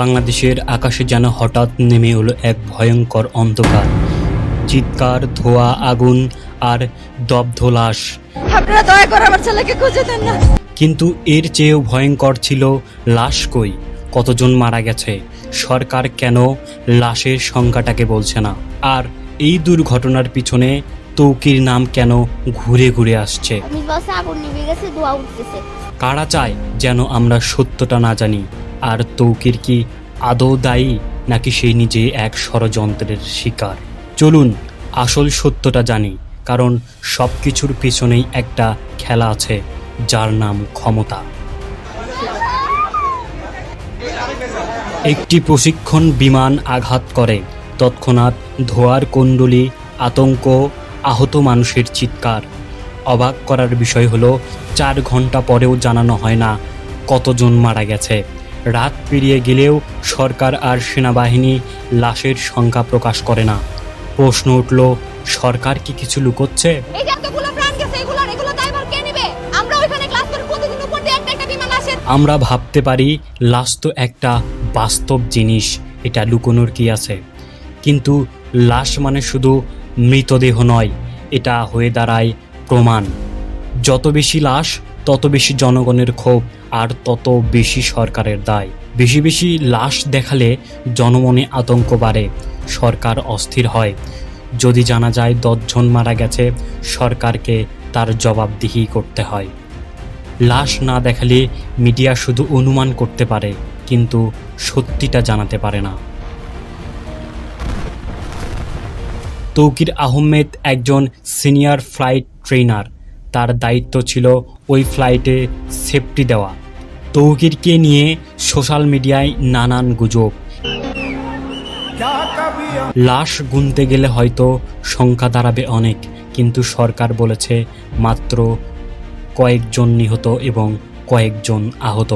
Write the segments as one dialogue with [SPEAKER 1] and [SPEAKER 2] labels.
[SPEAKER 1] বাংলাদেশের আকাশে যেন হঠাৎ নেমে এলো এক ভয়ঙ্কর অন্ধকার। চিৎকার ধোয়া আগুন আর দগ্ধ লাশ
[SPEAKER 2] আপনারা দয়া করে আমার ছেলেকে খুঁজে দেন না।
[SPEAKER 1] কিন্তু এর চেয়েও ভয়ঙ্কর ছিল লাশ কই? কতজন মারা গেছে? সরকার কেন লাশের সংখ্যাটাকে বলছে না? আর এই দুর্ঘটনার পিছনে তৌকির নাম কেন ঘুরে ঘুরে আসছে?
[SPEAKER 3] আমি বাসে আগুন নিভে গেছে ধোয়া উঠতেছে।
[SPEAKER 1] কারা চায় যেন আমরা সত্যটা না জানি? আর তৌকির কি আদৌ দায়ী, নাকি সেই নিজে এক ষড়যন্ত্রের শিকার? চলুন, আসল সত্যটা জানি, কারণ সব কিছুর পিছনেই একটা খেলা আছে, যার নাম ক্ষমতা। একটি প্রশিক্ষণ বিমান আঘাত করে, তৎক্ষণাৎ ধোয়ার কুণ্ডলি, আতঙ্ক, আহত মানুষের চিৎকার। অবাক করার বিষয় হলো, চার ঘণ্টা পরেও জানানো হয় না কতজন মারা গেছে। রাত পেরিয়ে গেলেও সরকার আর সেনাবাহিনী লাশের সংখ্যা প্রকাশ করে না। প্রশ্ন উঠল সরকার কি কিছু লুকোচ্ছে? আমরা ভাবতে পারি লাশ তো একটা বাস্তব জিনিস এটা লুকোনোর কি আছে? কিন্তু লাশ মানে শুধু মৃতদেহ নয় এটা হয়ে দাঁড়ায় প্রমাণ। যত বেশি লাশ, তত বেশি জনগণের ক্ষোভ, আর তত বেশি সরকারের দায়। বেশি বেশি লাশ দেখালে জনমনে আতঙ্ক বাড়ে, সরকার অস্থির হয়। যদি জানা যায় দশজন মারা গেছে, সরকারকে তার জবাবদিহি করতে হয়। লাশ না দেখালে মিডিয়া শুধু অনুমান করতে পারে, কিন্তু সত্যিটা জানাতে পারে না। তৌকির আহমেদ একজন সিনিয়র ফ্লাইট ট্রেনার। তার দায়িত্ব ছিল ওই ফ্লাইটে সেফটি দেওয়া। তৌকিরকে নিয়ে সোশ্যাল মিডিয়ায় নানান গুজব। লাশ গুনতে গেলে হয়তো সংখ্যা দাঁড়াবে অনেক, কিন্তু সরকার বলেছে মাত্র কয়েকজন নিহত এবং কয়েকজন আহত।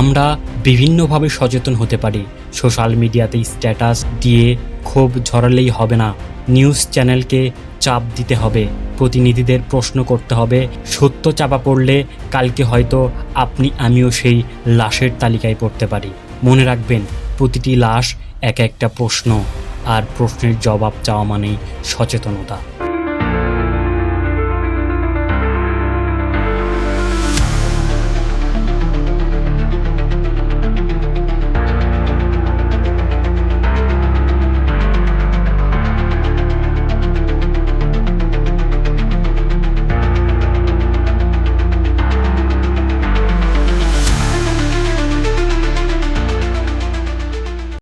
[SPEAKER 1] আমরা বিভিন্নভাবে সচেতন হতে পারি। সোশ্যাল মিডিয়াতে স্ট্যাটাস দিয়ে ক্ষোভ ঝরালেই হবে না। নিউজ চ্যানেলকে চাপ দিতে হবে, প্রতিনিধিদের প্রশ্ন করতে হবে, সত্য চাপা পড়লে কালকে হয়তো আপনি, আমিও সেই লাশের তালিকায় পড়তে পারি। মনে রাখবেন, প্রতিটি লাশ এক একটা প্রশ্ন, আর প্রশ্নের জবাব চাওয়া মানেই সচেতনতা।